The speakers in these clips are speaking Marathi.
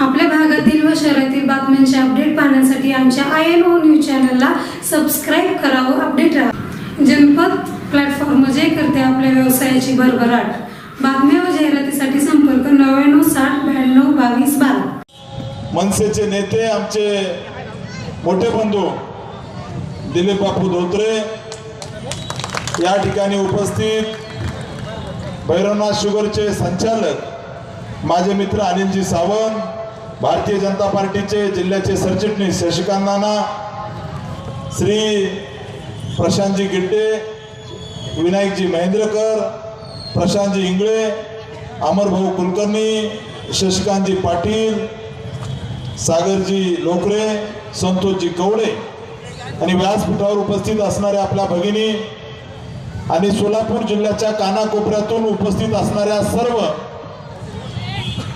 आपल्या भागातील व शहरातील बातम्यांचे अपडेट पाहण्यासाठी आमच्या आय एन ओ न्यूज चॅनलला सबस्क्राईब करा व अपडेट राहा. जनपद प्लॅटफॉर्म जे करते आपल्या व्यवसायाची भरभराट. बातम्या व जाहिरातीसाठी संपर्क नव्याण्णव साठ ब्याण्णव बावीस बारा. मनसेचे नेते आमचे मोठे बंधू दिलीप बापू धोत्रे या ठिकाणी उपस्थित भैरवनाथ शुगरचे संचालक माझे मित्र अनिलजी सावंत भारतीय जनता पार्टीचे जिल्ह्याचे सरचिटणीस शशिकांत नाना श्री प्रशांतजी गिड्डे विनायकजी महेंद्रकर प्रशांतजी इंगळे अमरभाऊ कुलकर्णी शशिकांतजी पाटील सागरजी लोकरे संतोषजी कवडे आणि व्यासपीठावर उपस्थित असणाऱ्या आपल्या भगिनी आणि सोलापूर जिल्ह्याच्या कानाकोपऱ्यातून उपस्थित असणाऱ्या सर्व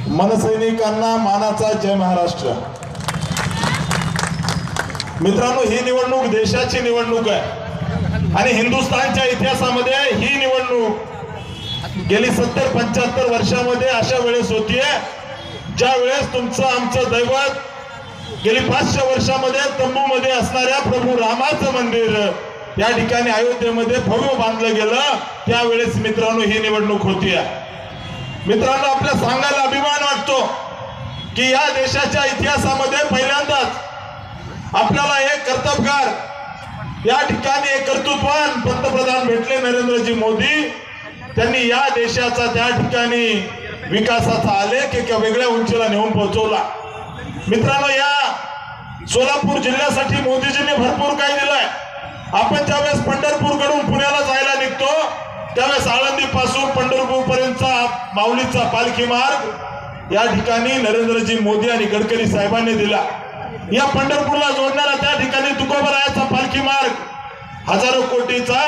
मनसैनिकांना मानाचा जय महाराष्ट्र. मित्रांनो ही निवडणूक देशाची निवडणूक आहे. आणि हिंदुस्थानच्या इतिहासामध्ये ही निवडणूक गेली सत्तर पंच्याहत्तर वर्षामध्ये अशा वेळेस होतीये ज्या वेळेस तुमचं आमचं दैवत गेली पाचशे वर्षामध्ये तंबूमध्ये असणाऱ्या प्रभू रामाचं मंदिर या ठिकाणी अयोध्येमध्ये भव्य बांधलं गेलं. त्यावेळेस मित्रांनो ही निवडणूक होती मित्रांनो आपल्या सांगायला अभिमान वाटतो की या देशाच्या इतिहासामध्ये पहिल्यांदाच आपल्याला एक कर्तबगार या ठिकाणी एक कर्तृत्वान पंतप्रधान भेटले नरेंद्रजी मोदी. त्यांनी या देशाचा त्या ठिकाणी विकासाचा आलेख एका वेगळ्या उंचीला नेऊन पोहोचवला. मित्रांनो या सोलापूर जिल्ह्यासाठी मोदीजींनी भरपूर काही दिलंय. आपण ज्यावेळेस पंढरपूरकडून पुण्याला जायला त्यावेळेस आळंदी पासून पंढरपूर पर्यंतचा माऊलीचा पालखी मार्ग या ठिकाणी नरेंद्रजी मोदी आणि गडकरी साहेबांनी दिला. या पंढरपूरला जोडणारा त्या ठिकाणी तुकोबरायाचा पालखी मार्ग हजारो कोटीचा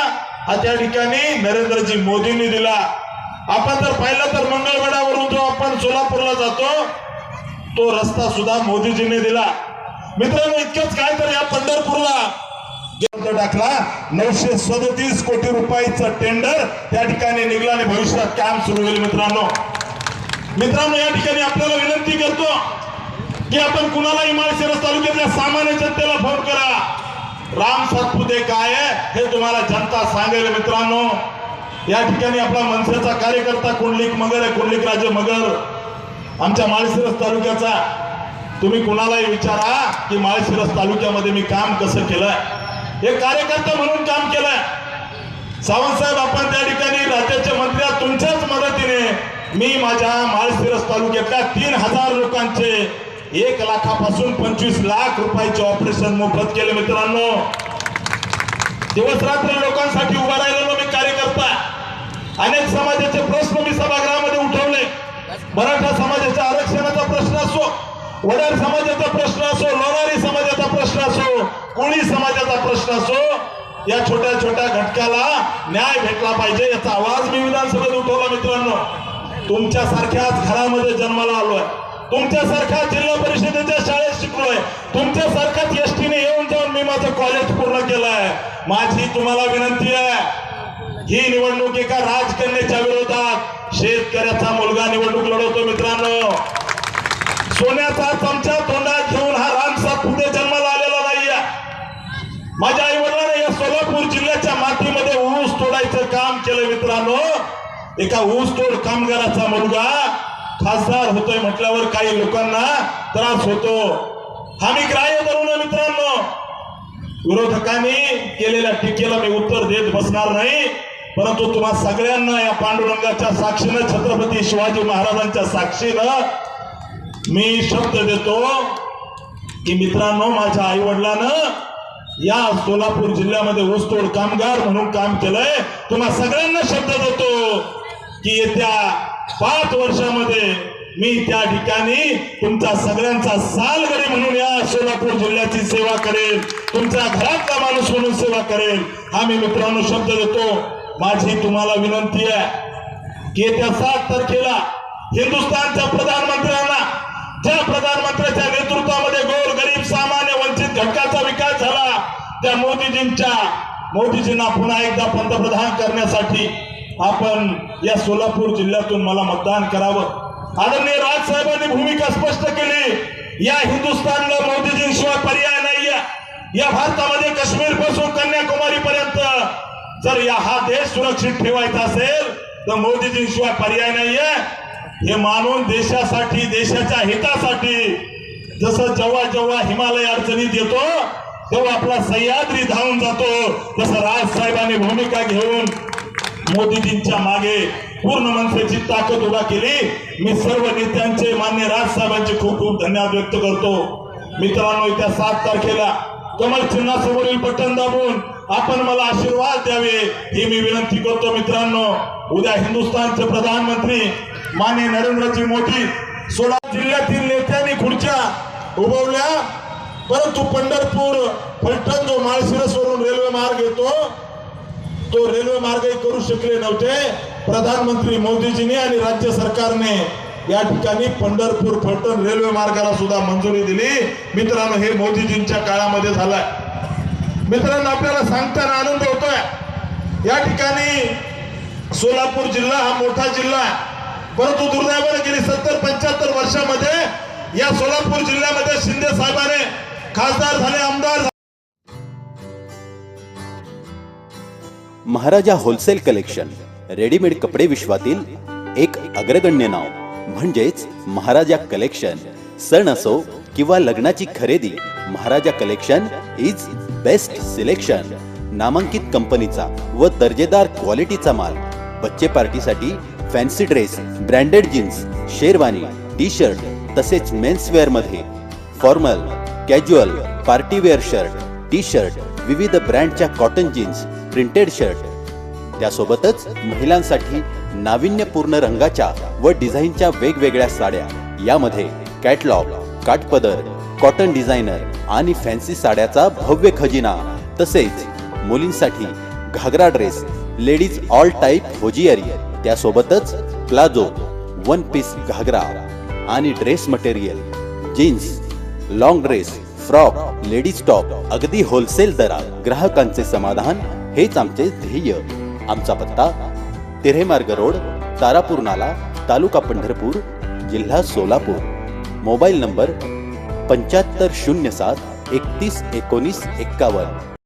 हा त्या ठिकाणी नरेंद्रजी मोदींनी दिला. आपण जर पाहिलं तर मंगळगडावरून जो आपण सोलापूरला जातो तो रस्ता सुद्धा मोदीजींनी दिला. मित्रांनो इतकंच काय तर या पंढरपूरला टाकला. नऊशे सदतीस कोटी रुपयाचं टेंडर त्या ठिकाणी निघला आणि भविष्यात काम सुरू होईल मित्रांनो. मित्रांनो या ठिकाणी आपल्याला विनंती करतो की आपण कुणालाही माळशिरस तालुक्यातल्या सामान्य जनतेला फोन करा. राम सातपुते काय हे तुम्हाला जनता सांगेल मित्रांनो. या ठिकाणी आपला मनसेचा कार्यकर्ता कुंडलिक मगर आहे कुंडलिक राजे मगर आमच्या माळशिरस तालुक्याचा. तुम्ही कुणालाही विचारा की माळशिरस तालुक्यामध्ये मी काम कसं केलंय. एक कार्यकर्ता म्हणून काम केलंय. सावंतसाहेब आपण त्या ठिकाणी राज्याचे मंत्री आहात तुमच्याच मदतीने मी माझ्या माळशिरस तालुक्यातल्या तीन हजार लोकांचे एक लाखापासून पंचवीस लाख रुपयाचे ऑपरेशन मोफत केले मित्रांनो. दिवस रात्र लोकांसाठी उभा राहिलेलो मी कार्यकर्ता. अनेक समाजाचे प्रश्न मी सभागृहामध्ये उठवले. मराठा समाजाच्या आरक्षणाचा प्रश्न असो वडार समाजाचा प्रश्न असो लोणारी समाजाचा प्रश्न असो कोणी समाजाचा प्रश्न असो या छोट्या छोट्या घटकाला न्याय भेटला पाहिजे याचा आवाज मी विधानसभेत उठवला मित्रांनो. तुमच्या सारख्याच घरामध्ये जन्माला आलोय. तुमच्यासारख्या जिल्हा परिषदेच्या शाळेत शिकलोय. तुमच्यासारख्याच एसटीने येऊन जाऊन मी माझं कॉलेज पूर्ण केलंय. माझी तुम्हाला विनंती आहे ही निवडणूक एका राजकन्याच्या विरोधात शेतकऱ्याचा मुलगा निवडणूक लढवतो मित्रांनो. सोन्याचा चमचा केलं मित्रांनो एका ऊसतोड कामगाराचा मुलगा खासदार होतोय म्हटल्यावर काही लोकांना त्रास होतो. हा मी ग्राह्य करू ना मित्रांनो. विरोधकांनी केलेल्या टीकेला मी उत्तर देत बसणार नाही परंतु तुम्हा सगळ्यांना या पांडुरंगाच्या साक्षीनं छत्रपती शिवाजी महाराजांच्या साक्षीनं मी शब्द देतो की मित्रांनो माझ्या आई वडिलांना या सोलापूर जिल्ह्यामध्ये ऊसतोड कामगार म्हणून काम केलंय. तुम्हा सगळ्यांना शब्द देतो की येत्या पाच वर्षामध्ये मी त्या ठिकाणी तुमचा सगळ्यांचा सालगडी म्हणून या सोलापूर जिल्ह्याची सेवा करेल. तुमच्या घरातला माणूस म्हणून सेवा करेल. हा मी मित्रांनो शब्द देतो. माझी तुम्हाला विनंती आहे की येत्या सात तारखेला हिंदुस्थानच्या प्रधानमंत्र्यांना ज्या प्रधान त्या मोदीजींच्या मोदीजींना पुन्हा एकदा पंतप्रधान करण्यासाठी आपण या सोलापूर जिल्ह्यातून मला मतदान करावं. आदरणीय राजसाहेबांनी भूमिका स्पष्ट केली. या हिंदुस्थानला मोदीजींशिवाय पर्याय नाहीये. या भारतामध्ये काश्मीरपासून कन्याकुमारी पर्यंत जर या हा देश सुरक्षित ठेवायचा असेल तर मोदीजींशिवाय पर्याय नाहीये. हे मानून देशासाठी देशाच्या हितासाठी जसं जेव्हा जेव्हा हिमालय अडचणीत येतो तो आपला सह्याद्री धावून जातो तसं राजसाहेबांनी भूमिका घेऊन मोदीजींच्या मागे पूर्ण मनसेची ताकद उभा केली. मी सर्व नेत्यांचे मान्य राजसाहेबांचे खूप खूप धन्यवाद व्यक्त करतो. मित्रांनो येत्या सात तारखेला कमल चिन्हासमोरील बटन दाबून आपण मला आशीर्वाद द्यावे ही मी विनंती करतो मित्रांनो. उद्या हिंदुस्थानचे प्रधानमंत्री मान्य नरेंद्रजी मोदी सोळा जिल्ह्यातील नेत्यांनी खुर्च्या उभवल्या. परंतु पंढरपूर फलटण जो माळशिरसवरून रेल्वे मार्ग येतो तो रेल्वे मार्गही करू शकले नव्हते. प्रधानमंत्री मोदीजींनी आणि राज्य सरकारने या ठिकाणी पंढरपूर फलटण रेल्वे मार्गाला सुद्धा मंजुरी दिली. मित्रांनो हे मोदीजींच्या काळामध्ये झालंय. मित्रांनो आपल्याला सांगताना आनंद होतोय. या ठिकाणी सोलापूर जिल्हा हा मोठा जिल्हा आहे. परंतु दुर्दैवाने गेली सत्तर पंच्याहत्तर वर्षामध्ये या सोलापूर जिल्ह्यामध्ये शिंदे साहेबांने खासदार झाले आमदार महाराजा होलसेल कलेक्शन रेडीमेड कपडे विश्वातील एक अग्रगण्य नाव. म्हणजेच महाराजा कलेक्शन. सण असो किंवा लग्नाची खरेदी Maharaja collection is best selection नामांकित कंपनीचा व दर्जेदार क्वालिटीचा माल. बच्चे पार्टीसाठी fancy dress branded jeans sherwani T shirt तसेच मेन्सवेअरमध्ये. Formal casual partywear shirt T shirt विविध ब्रँडच्या कॉटन जीन्स प्रिंटेड शर्ट त्यासोबतच महिलांसाठी नाविन्यपूर्ण रंगाच्या व डिझाईनच्या वेगवेगळ्या साड्या. यामध्ये कॅटलॉग काटपदर कॉटन डिझायनर आणि फॅन्सी साड्याचा भव्य खजिना. तसेच मुलींसाठी ghagra dress ladies all type hosiery त्यासोबतच प्लाझो वन पीस घागरा आणि dress material jeans long dress frock ladies top अगदी होलसेल दरात ग्राहकांचे समाधान हेच आमचे ध्येय. आमचा पत्ता तिऱ्हेमार्ग रोड तारापूर नाला तालुका पंढरपूर जिल्हा सोलापूर. मोबाईल नंबर पंच्याहत्तर शून्य सात एकतीस एकोणीस एक्कावन्न.